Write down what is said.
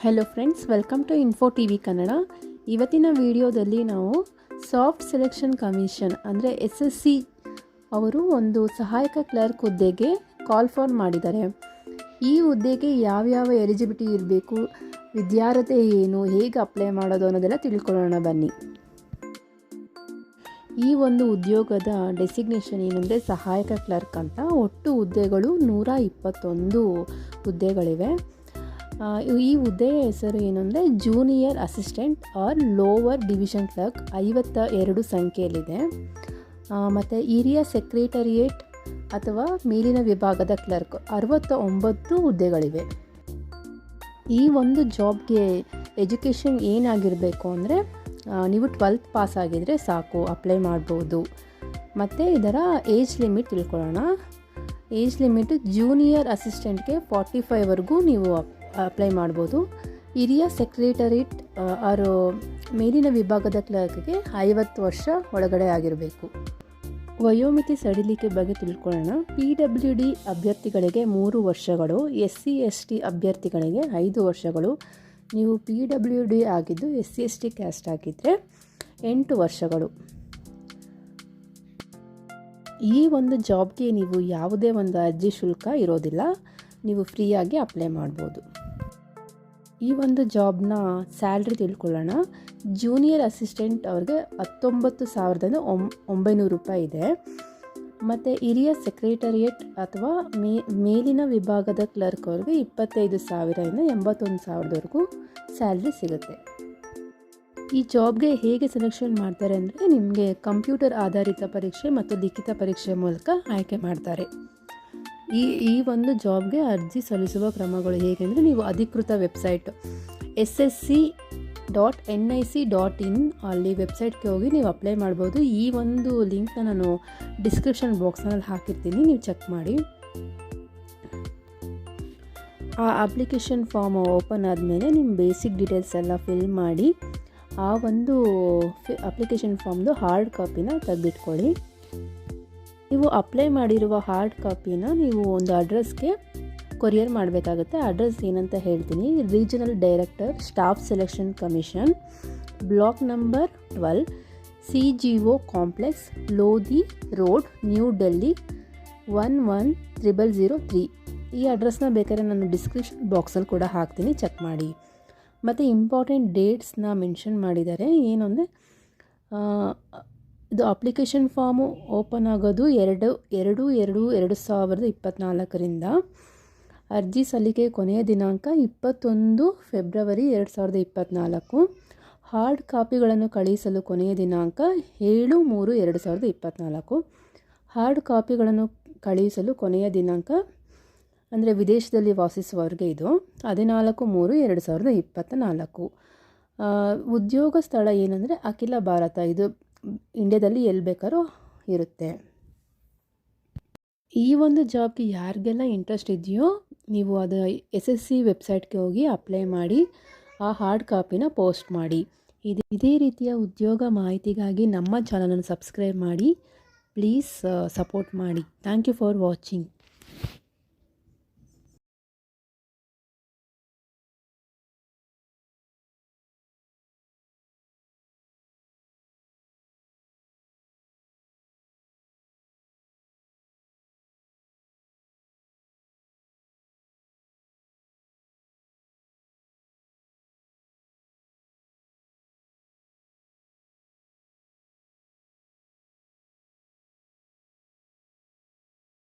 Hello friends welcome to info T V Kannada ಇವತ್ತಿನ ವಿಡಿಯೋದಲ್ಲಿ ನಾವು ಸಾಫ್ಟ್ ಸೆಲೆಕ್ಷನ್ ಕಮಿಷನ್ ಅಂದರೆ ಎಸ್ ಎಸ್ ಸಿ ಅವರು ಒಂದು ಸಹಾಯಕ ಕ್ಲರ್ಕ್ ಹುದ್ದೆಗೆ ಕಾಲ್ ಫಾರ್ ಮಾಡಿದ್ದಾರೆ. ಈ ಹುದ್ದೆಗೆ ಯಾವ್ಯಾವ ಎಲಿಜಿಬಿಲಿಟಿ ಇರಬೇಕು, ವಿದ್ಯಾರ್ಹತೆ ಏನು, ಹೇಗೆ ಅಪ್ಲೈ ಮಾಡೋದು ಅನ್ನೋದೆಲ್ಲ ತಿಳ್ಕೊಳ್ಳೋಣ ಬನ್ನಿ. ಈ ಒಂದು ಉದ್ಯೋಗದ ಡೆಸಿಗ್ನೇಷನ್ ಏನಂದರೆ ಸಹಾಯಕ ಕ್ಲರ್ಕ್ ಅಂತ. ಒಟ್ಟು ಹುದ್ದೆಗಳು ನೂರ ಇಪ್ಪತ್ತೊಂದು ಹುದ್ದೆಗಳಿವೆ. ಈ ಹುದ್ದೆಯ ಹೆಸರು ಏನು ಅಂದರೆ junior assistant or lower division clerk ಐವತ್ತ ಎರಡು ಸಂಖ್ಯೆಯಲ್ಲಿದೆ. ಮತ್ತು ಹಿರಿಯ ಸೆಕ್ರೆಟರಿಯೇಟ್ ಅಥವಾ ಮೇಲಿನ ವಿಭಾಗದ ಕ್ಲರ್ಕ್ ಅರವತ್ತ ಒಂಬತ್ತು ಹುದ್ದೆಗಳಿವೆ. ಈ ಒಂದು ಜಾಬ್ಗೆ ಎಜುಕೇಷನ್ ಏನಾಗಿರಬೇಕು ಅಂದರೆ ನೀವು ಟ್ವೆಲ್ತ್ ಪಾಸ್ ಆಗಿದರೆ ಸಾಕು, ಅಪ್ಲೈ ಮಾಡ್ಬೋದು. ಮತ್ತು ಇದರ ಏಜ್ ಲಿಮಿಟ್ ತಿಳ್ಕೊಳ್ಳೋಣ. ಏಜ್ ಲಿಮಿಟ್ ಜೂನಿಯರ್ ಅಸಿಸ್ಟೆಂಟ್ಗೆ ಫಾರ್ಟಿ ಫೈವ್ವರೆಗೂ ನೀವು ಅಪ್ಲೈ ಮಾಡ್ಬೋದು. ಹಿರಿಯ ಸೆಕ್ರೆಟರಿಟ್ ಆರು ಮೇಲಿನ ವಿಭಾಗದ ಕ್ಲರ್ಕ್ಗೆ ಐವತ್ತು ವರ್ಷ ಒಳಗಡೆ ಆಗಿರಬೇಕು. ವಯೋಮಿತಿ ಸಡಿಲಿಕೆ ಬಗ್ಗೆ ತಿಳ್ಕೊಳ್ಳೋಣ. ಪಿ ಡಬ್ಲ್ಯೂ ಡಿ ಅಭ್ಯರ್ಥಿಗಳಿಗೆ ಮೂರು ವರ್ಷಗಳು ಎಸ್ ಸಿ ಎಸ್ ಟಿ ಅಭ್ಯರ್ಥಿಗಳಿಗೆ ಐದು ವರ್ಷಗಳು. ನೀವು ಪಿ ಡಬ್ಲ್ಯೂ ಡಿ ಆಗಿದ್ದು S C S T caste ಆಗಿದ್ದರೆ ಎಂಟು ವರ್ಷಗಳು. ಈ ಒಂದು ಜಾಬ್ಗೆ ನೀವು ಯಾವುದೇ ಒಂದು ಅರ್ಜಿ ಶುಲ್ಕ ಇರೋದಿಲ್ಲ, ನೀವು ಫ್ರೀಯಾಗಿ ಅಪ್ಲೈ ಮಾಡ್ಬೋದು. ಈ ಒಂದು ಜಾಬ್ನ ಸ್ಯಾಲ್ರಿ ತಿಳ್ಕೊಳ್ಳೋಣ. ಜೂನಿಯರ್ ಅಸಿಸ್ಟೆಂಟ್ ಅವ್ರಿಗೆ ಹತ್ತೊಂಬತ್ತು ಸಾವಿರದಿಂದ ಒಂಬೈನೂರು ರೂಪಾಯಿ ಇದೆ. ಮತ್ತು ಹಿರಿಯ ಸೆಕ್ರೆಟರಿಯೇಟ್ ಅಥವಾ ಮೇ, ಮೇಲಿನ ವಿಭಾಗದ ಕ್ಲರ್ಕ್ ಅವ್ರಿಗೆ ಇಪ್ಪತ್ತೈದು ಸಾವಿರದಿಂದ ಎಂಬತ್ತೊಂದು ಸಾವಿರದವರೆಗೂ ಸ್ಯಾಲ್ರಿ ಸಿಗುತ್ತೆ. ಈ ಜಾಬ್ಗೆ ಹೇಗೆ ಸೆಲೆಕ್ಷನ್ ಮಾಡ್ತಾರೆ ಅಂದರೆ ನಿಮಗೆ ಕಂಪ್ಯೂಟರ್ ಆಧಾರಿತ ಪರೀಕ್ಷೆ ಮತ್ತು ಲಿಖಿತ ಪರೀಕ್ಷೆ ಮೂಲಕ ಆಯ್ಕೆ ಮಾಡ್ತಾರೆ. ಈ ಈ ಒಂದು ಜಾಬ್ಗೆ ಅರ್ಜಿ ಸಲ್ಲಿಸುವ ಕ್ರಮಗಳು ಹೇಗೆಂದರೆ ನೀವು ಅಧಿಕೃತ website S S C dot N I C dot in ಅಲ್ಲಿ ವೆಬ್ಸೈಟ್ಗೆ ಹೋಗಿ ನೀವು ಅಪ್ಲೈ ಮಾಡ್ಬೋದು. ಈ ಒಂದು ಲಿಂಕ್ನ ನಾನು ಡಿಸ್ಕ್ರಿಪ್ಷನ್ ಬಾಕ್ಸ್ನಲ್ಲಿ ಹಾಕಿರ್ತೀನಿ, ನೀವು ಚೆಕ್ ಮಾಡಿ. ಆ ಅಪ್ಲಿಕೇಶನ್ ಫಾರ್ಮ್ ಓಪನ್ ಆದಮೇಲೆ ನಿಮ್ಮ ಬೇಸಿಕ್ ಡೀಟೇಲ್ಸ್ ಎಲ್ಲ ಫಿಲ್ ಮಾಡಿ. ಆ ಒಂದು ಅಪ್ಲಿಕೇಶನ್ ಫಾರ್ಮ್ದು ಹಾರ್ಡ್ ಕಾಪಿನ ತೆಗೆದಿಟ್ಕೊಳ್ಳಿ. ನೀವು ಅಪ್ಲೈ ಮಾಡಿರುವ ಹಾರ್ಡ್ ಕಾಪಿನ ನೀವು ಒಂದು ಅಡ್ರೆಸ್ಗೆ ಕೊರಿಯರ್ ಮಾಡಬೇಕಾಗುತ್ತೆ. ಅಡ್ರೆಸ್ ಏನಂತ ಹೇಳ್ತೀನಿ. Regional director staff selection commission block number twelve C G O complex Lodhi road New Delhi one one triple zero three ಈ ಅಡ್ರೆಸ್ನ ಬೇಕಾದ್ರೆ ನಾನು ಡಿಸ್ಕ್ರಿಪ್ಷನ್ ಬಾಕ್ಸಲ್ಲಿ ಕೂಡ ಹಾಕ್ತೀನಿ. ಚೆಕ್ ಮಾಡಿ. ಮತ್ತು ಇಂಪಾರ್ಟೆಂಟ್ ಡೇಟ್ಸ್ನ ಮೆನ್ಷನ್ ಮಾಡಿದ್ದಾರೆ. ಏನು ಅಂದರೆ ಇದು ಅಪ್ಲಿಕೇಶನ್ ಫಾರ್ಮು ಓಪನ್ ಆಗೋದು ಎರಡು ಎರಡು ಎರಡು ಎರಡು ಸಾವಿರದ ಇಪ್ಪತ್ತ್ನಾಲ್ಕರಿಂದ ಅರ್ಜಿ ಸಲ್ಲಿಕೆ ಕೊನೆಯ ದಿನಾಂಕ ಇಪ್ಪತ್ತೊಂದು ಫೆಬ್ರವರಿ ಎರಡು ಸಾವಿರದ ಇಪ್ಪತ್ತ್ನಾಲ್ಕು ಹಾರ್ಡ್ ಕಾಪಿಗಳನ್ನು ಕಳುಹಿಸಲು ಕೊನೆಯ ದಿನಾಂಕ ಏಳು, ಮೂರು, ಎರಡು ಸಾವಿರದ ಇಪ್ಪತ್ತ್ನಾಲ್ಕು ಹಾರ್ಡ್ ಕಾಪಿಗಳನ್ನು ಕಳುಹಿಸಲು ಕೊನೆಯ ದಿನಾಂಕ ಅಂದರೆ ವಿದೇಶದಲ್ಲಿ ವಾಸಿಸುವವ್ರಿಗೆ ಇದು ಹದಿನಾಲ್ಕು ಮೂರು ಎರಡು ಸಾವಿರದ ಇಪ್ಪತ್ತ ನಾಲ್ಕು ಉದ್ಯೋಗ ಸ್ಥಳ ಏನಂದರೆ ಅಖಿಲ ಭಾರತ. ಇದು ಇಂಡ್ಯಾದಲ್ಲಿ ಎಲ್ಲಿ ಬೇಕಾದ್ರೂ ಇರುತ್ತೆ. ಈ ಒಂದು ಜಾಬ್ಗೆ ಯಾರಿಗೆಲ್ಲ ಇಂಟ್ರೆಸ್ಟ್ ಇದೆಯೋ ನೀವು ಅದು ಎಸ್ ಎಸ್ ಸಿ ವೆಬ್ಸೈಟ್ಗೆ ಹೋಗಿ ಅಪ್ಲೈ ಮಾಡಿ, ಆ ಹಾರ್ಡ್ ಕಾಪಿನ ಪೋಸ್ಟ್ ಮಾಡಿ. ಇದು ಇದೇ ರೀತಿಯ ಉದ್ಯೋಗ ಮಾಹಿತಿಗಾಗಿ ನಮ್ಮ ಚಾನಲನ್ನು ಸಬ್ಸ್ಕ್ರೈಬ್ ಮಾಡಿ. ಪ್ಲೀಸ್ ಸಪೋರ್ಟ್ ಮಾಡಿ. Thank you for watching